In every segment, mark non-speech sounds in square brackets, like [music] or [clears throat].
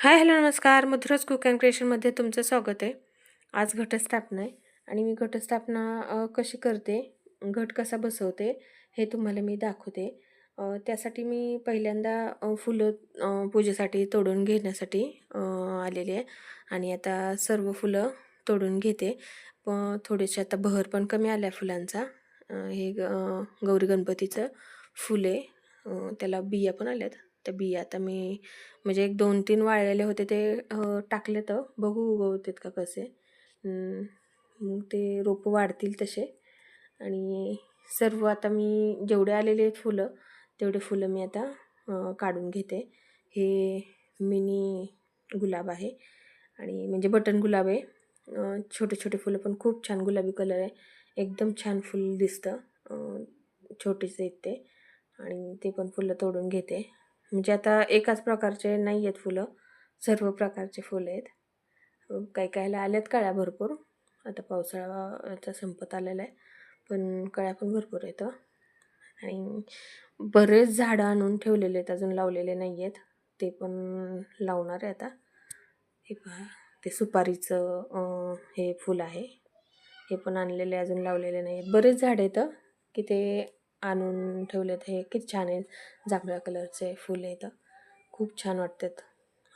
Hi hello नमस्कार. Madhuraj cook and क्रिएशनमध्ये तुमचं स्वागत आहे. आज घटस्थापना आहे आणि मी घटस्थापना कशी करते घट कसा बसवते हे तुम्हाला मी दाखवते. त्यासाठी मी पहिल्यांदा फुलं पूजेसाठी तोडून घेण्यासाठी आलेली आहे. आणि आता सर्व फुलं तोडून घेते. प थोडेसे आता बहर पण कमी आल्या फुलांचा. हे ग गौरी गणपतीचं फुले त्याला बिया पण आल्यात. त्या बिया आता मी म्हणजे एक दोन तीन वाळलेले होते ते टाकले तर बघू उगवतात का कसे. मग ते रोपं वाढतील तसे. आणि सर्व आता मी जेवढे आलेले आहेत फुलं तेवढे फुलं मी आता काढून घेते. हे मिनी गुलाब आहे. आणि म्हणजे बटन गुलाब आहे. छोटे छोटे फुलं पण खूप छान गुलाबी कलर आहे. एकदम छान फुल दिसतं. छोटेसे आहेत ते. आणि ते पण फुलं तोडून घेते. म्हणजे आता एकाच प्रकारचे नाही आहेत फुलं सर्व प्रकारचे फुलं आहेत. काही काहीला आल्यात कळ्या भरपूर. आता पावसाळ्याचा संपत आलेला आहे पण कळ्या पण भरपूर आहेत आणि बरेच झाडं आणून ठेवलेले आहेत अजून लावलेले नाही आहेत. ते पण लावणार आहे आता. हे पहा ते सुपारीचं हे फुल आहे. हे पण आणलेले अजून लावलेले नाही आहेत. बरेच झाडं आहेत की ते आणून ठेवलेत हे. किती छान आहेत जांभळ्या कलरचे फुले आहेत खूप छान वाटतात.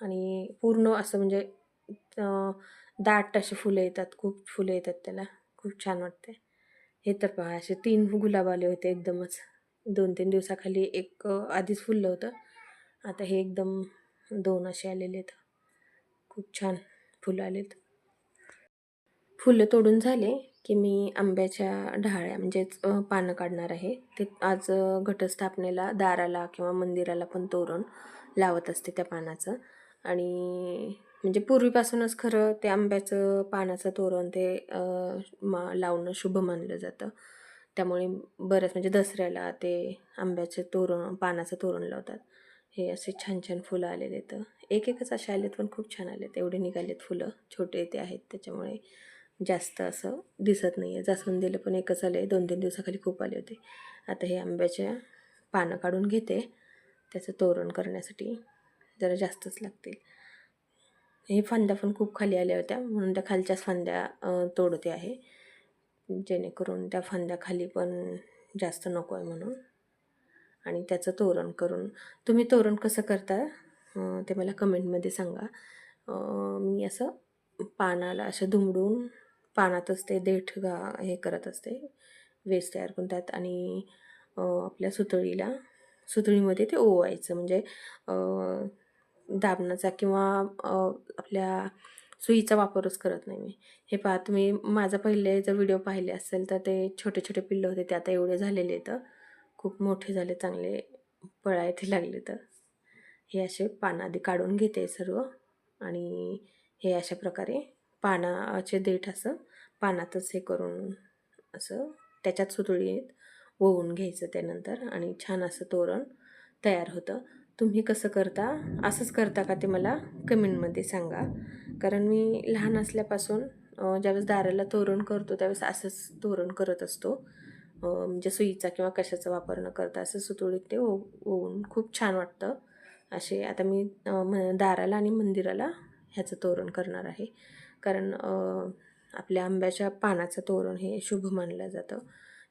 आणि पूर्ण असं म्हणजे दाट असे फुलं येतात. खूप फुलं येतात त्याला. खूप छान वाटते. हे तर पहा असे तीन गुलाब आले होते एकदमच. दोन तीन दिवसाखाली एक आधीच फुललं होतं. आता हे एकदम दोन असे आलेले आहेत. खूप छान फुलं आलेत. फुलं तोडून झाले. की मी आंब्याच्या ढाळ्या म्हणजेच पानं काढणार आहे. ते आज घटस्थापनेला दाराला किंवा मंदिराला पण तोरण लावत असते त्या पानाचं. आणि म्हणजे पूर्वीपासूनच खरं ते आंब्याचं पानाचं तोरण ते मा लावणं शुभ मानलं जातं. त्यामुळे बऱ्याच म्हणजे दसऱ्याला ते आंब्याचे तोरण पानाचं तोरण लावतात. हे असे छान छान फुलं आलेले आहेत. एक एकच असे आलेत पण खूप छान आलेत. एवढे निघालेत फुलं. छोटे ते आहेत त्याच्यामुळे जास्त असं दिसत नाही आहे जास्वंदीला पण एकच आले. दोन तीन दिवसाखाली खूप आले होते. आता हे आंब्याच्या पानं काढून घेते. त्याचं तोरण करण्यासाठी जरा जास्तच लागतील. हे फांद्या पण खूप खाली आल्या होत्या. म्हणून त्या खालच्याच फांद्या तोडते आहे. जेणेकरून त्या फांद्या खाली पण जास्त नको आहे म्हणून. आणि त्याचं तोरण करून तुम्ही तोरण कसं करता ते मला कमेंटमध्ये सांगा. मी असं पानाला असं दुमडून पानातच ते देठ गा हे करत असते. वेस तयार करून त्यात आणि आपल्या सुतळीला सुतळीमध्ये ते ओवायचं. म्हणजे दाबणाचा दाबण्याचा किंवा आपल्या सुईचा वापरच करत नाही मी. हे पहा तुम्ही माझा पहिले जर व्हिडिओ पाहिले असेल तर ते छोटे छोटे पिल्लं होते. ते आता एवढे झालेले तर खूप मोठे झाले चांगले पळायला लागले तर. हे असे पानं आधी काढून घेते सर्व. आणि हे अशा प्रकारे पानाचे देठ असं पानातच हे करून असं त्याच्यात सुतळीत ओवून घ्यायचं त्यानंतर आणि छान असं तोरण तयार होतं. तुम्ही कसं करता? असंच करता का ते मला कमेंटमध्ये सांगा. कारण मी लहान असल्यापासून ज्यावेळेस दाराला तोरण करतो त्यावेळेस असंच तोरण करत असतो. म्हणजे सुईचा किंवा कशाचा वापर न करता असं सुतुळीत ते ओ ओवून खूप छान वाटतं. असे आता मी म दाराला आणि मंदिराला ह्याचं तोरण करणार आहे. कारण आपल्या आंब्याच्या पानाचं तोरण हे शुभ मानलं जातं.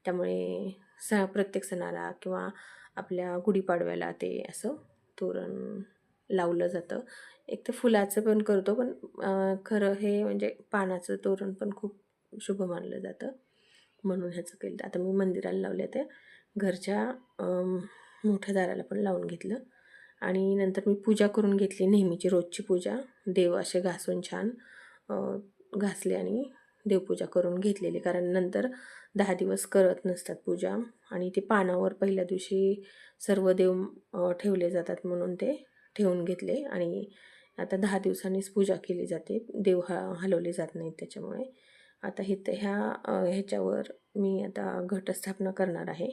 त्यामुळे स प्रत्येक सणाला किंवा आपल्या गुढीपाडव्याला ते असं तोरण लावलं जातं. एक तर फुलाचं पण करतो पण खरं हे म्हणजे पानाचं तोरण पण खूप शुभ मानलं जातं. म्हणून ह्याचं केलं आता मी मंदिराला लावले ते. घरच्या मोठ्या दाराला पण लावून घेतलं. आणि नंतर मी पूजा करून घेतली नेहमीची रोजची पूजा. देव असे घासून छान. घासले आणि देवपूजा करून घेतलेली. कारण नंतर दहा दिवस करत नसतात पूजा आणि ते पानावर पहिल्या दिवशी सर्व देव ठेवले जातात म्हणून ते ठेवून घेतले. आणि आता दहा दिवसांनीच पूजा केली जाते. देव हा हलवले जात नाहीत त्याच्यामुळे. आता हे ह्या ह्याच्यावर मी आता घटस्थापना करणार आहे.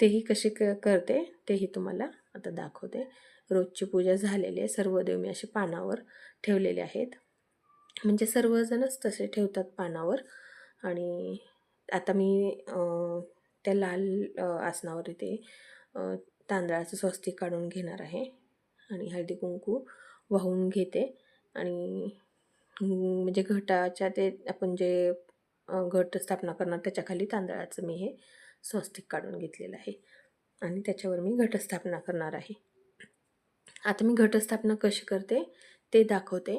तेही कशी क करते तेही तुम्हाला आता दाखवते. रोजची पूजा झालेली आहे. सर्व देव मी असे पानावर ठेवलेले आहेत. म्हणजे सर्वजणच तसे ठेवतात पानावर. आणि आता मी त्या लाल आसनावर इथे तांदळाचं स्वस्तिक काढून घेणार आहे. आणि हळदी कुंकू वाहून घेते. आणि म्हणजे घटाच्या ते आपण जे घट स्थापना करणार त्याच्याखाली तांदळाचं मी हे स्वस्तिक काढून घेतलेलं आहे. आणि त्याच्यावर मी घटस्थापना करणार आहे. आता मी घटस्थापना कशी करते ते दाखवते.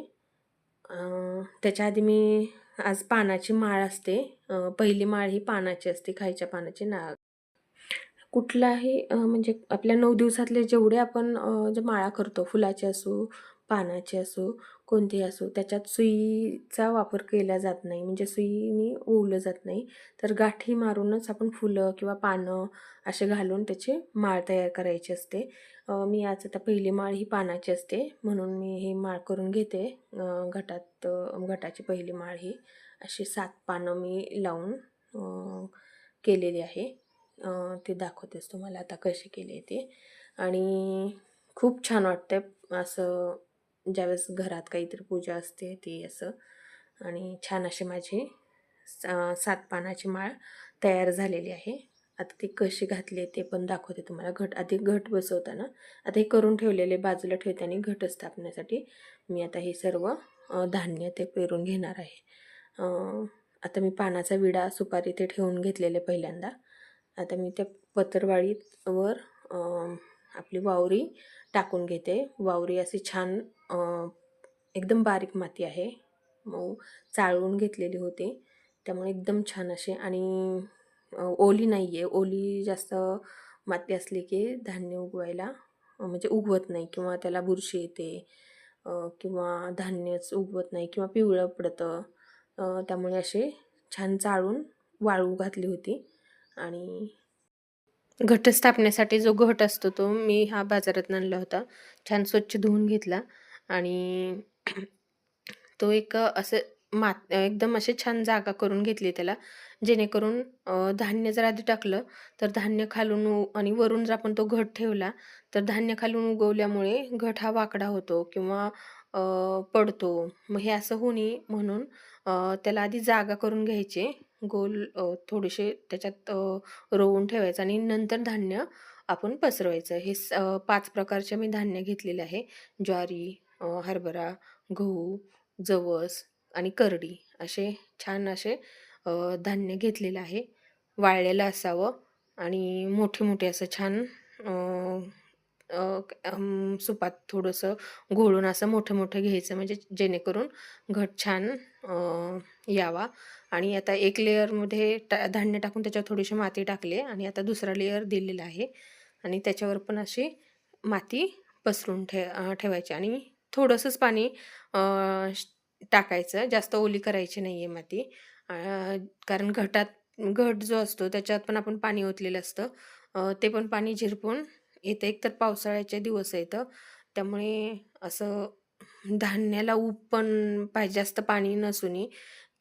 त्याच्या आधी मी आज पानाची माळ असते. पहिली माळ ही पानाची असते खायच्या पानाची ना. कुठलाही म्हणजे आपल्या नऊ दिवसातले जेवढे आपण जे माळा करतो फुलाचे असो पानाचे असो कोणतेही असो त्याच्यात सुईचा वापर केला जात नाही. म्हणजे सुईनी ओवलं जात नाही. तर गाठी मारूनच आपण फुलं किंवा पानं असे घालून त्याची माळ तयार करायची असते. मी आज आता पहिली माळ ही पानाची असते. म्हणून मी ही माळ करून घेते. घटात घटाची पहिली माळ ही. अशी सात पानं मी लावून केलेली आहे. ते दाखवतेच तुम्हाला आता कशी केली आहे ते. आणि खूप छान वाटतं असं ज्यावेळेस घरात काहीतरी पूजा असते ती असं. आणि छान अशी माझी सा सात पानाची माळ तयार झालेली आहे. आता ती कशी घातली आहे ते पण दाखवते तुम्हाला. घट आधी घट बसवताना. आता हे करून ठेवलेले बाजूला ठेवते आणि घट स्थापण्यासाठी मी आता हे सर्व धान्य ते पेरून घेणार आहे. आता मी पानाचा विडा सुपारी ते ठेवून घेतलेले पहिल्यांदा. आता मी त्या पत्रवाळीवर आपली वावरी टाकून घेते. वावरी अशी छान एकदम बारीक माती आहे. मऊ चाळून घेतलेली होती. त्यामुळे एकदम छान असे आणि ओली नाही आहे ओली जास्त माती असली की धान्य उगवायला म्हणजे उगवत नाही किंवा त्याला बुरशी येते किंवा धान्यच उगवत नाही किंवा पिवळं पडतं. त्यामुळे असे छान चाळून वाळू घातली होती. आणि घटस्थापनेसाठी जो घट असतो तो मी हा बाजारात आणला होता. छान स्वच्छ धुवून घेतला आणि [clears throat] तो एक असं मात एकदम असे छान जागा करून घेतली त्याला. जेणेकरून धान्य जर आधी टाकलं तर धान्य खालून उ- आणि वरून जर आपण तो घट ठेवला तर धान्य खालून उगवल्यामुळे घट हा वाकडा होतो किंवा पडतो. मग हे असं होऊ नये म्हणून त्याला आधी जागा करून घ्यायचे. गोल थोडेसे त्याच्यात रोवून ठेवायचं आणि नंतर धान्य आपण पसरवायचं. हे स- पाच प्रकारचे मी धान्य घेतलेले आहे. ज्वारी हरभरा गहू जवस आणि करडी असे छान असे धान्य घेतलेलं आहे. वाळलेलं असावं आणि मोठे मोठे असं छान सुपात थोडंसं घोळून असं मोठं मोठं घ्यायचं. म्हणजे जेणेकरून घट छान यावा. आणि आता एक लेअरमध्ये टा धान्य टाकून त्याच्यावर थोडीशी माती टाकली आणि आता दुसरा लेअर दिलेला आहे. आणि त्याच्यावर पण अशी माती पसरून ठे ठेवायची. आणि थोडंसंच पाणी श- टाकायचं. जास्त ओली करायची नाही आहे माती कारण घटात घट जो असतो त्याच्यात पण आपण पाणी ओतलेलं असतं. ते पण पाणी झिरपून इथं एक तर पावसाळ्याचे दिवस येतं त्यामुळे असं धान्याला ऊब पण पाहिजे जास्त पाणी नसून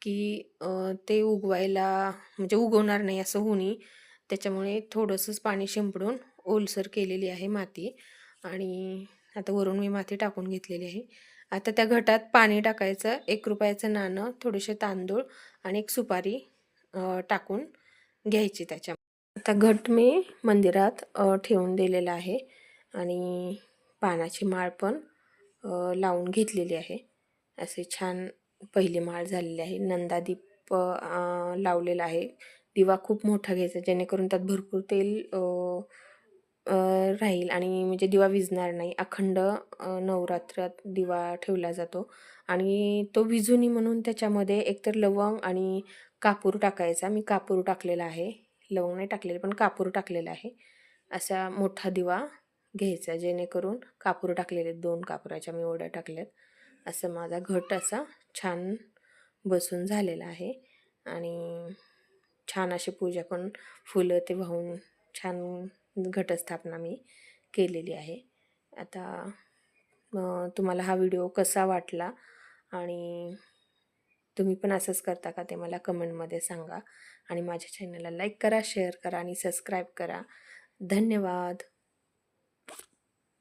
की ते उगवायला म्हणजे उगवणार नाही असं होऊ त्याच्यामुळे थोडंसंच पाणी शिंपडून ओलसर केलेली आहे माती. आणि आता वरून मी माती टाकून घेतलेली आहे. आता त्या घटात पाणी टाकायचं एक रुपयाचं नाणं थोडेसे तांदूळ आणि एक सुपारी टाकून घ्यायची त्याच्या आता घट मी मंदिरात ठेवून दिलेला आहे आणि पानाची माळ पण लावून घेतलेली आहे. असे छान पहिली माळ झालेली आहे. नंदादीप लावलेला आहे. दिवा खूप मोठा घ्यायचा जेणेकरून त्यात भरपूर तेल राहील आणि म्हणजे दिवा विजणार नाही. अखंड नवरात्रात दिवा ठेवला जातो आणि तो विजुनी म्हणून त्याच्यामध्ये एकतर लवंग आणि कापूर टाकायचा. मी कापूर टाकलेला आहे. लवंग नाही टाकलेलं पण कापूर टाकलेला आहे. असा मोठा दिवा घ्यायचा जेणेकरून कापूर टाकलेले दोन कापुराच्या मी ओढ्या टाकल्यात. असं माझा घट असा छान बसून झालेला आहे. आणि छान अशी पूजा पण फुलं ते वाहून छान घटस्थापना मी केलेली आहे. आता तुम्हाला हा व्हिडिओ कसा वाटला? आणि तुम्ही पण असंच करता का ते मला कमेंटमध्ये सांगा आणि माझ्या चॅनलला लाईक करा शेअर करा आणि सबस्क्राईब करा. धन्यवाद.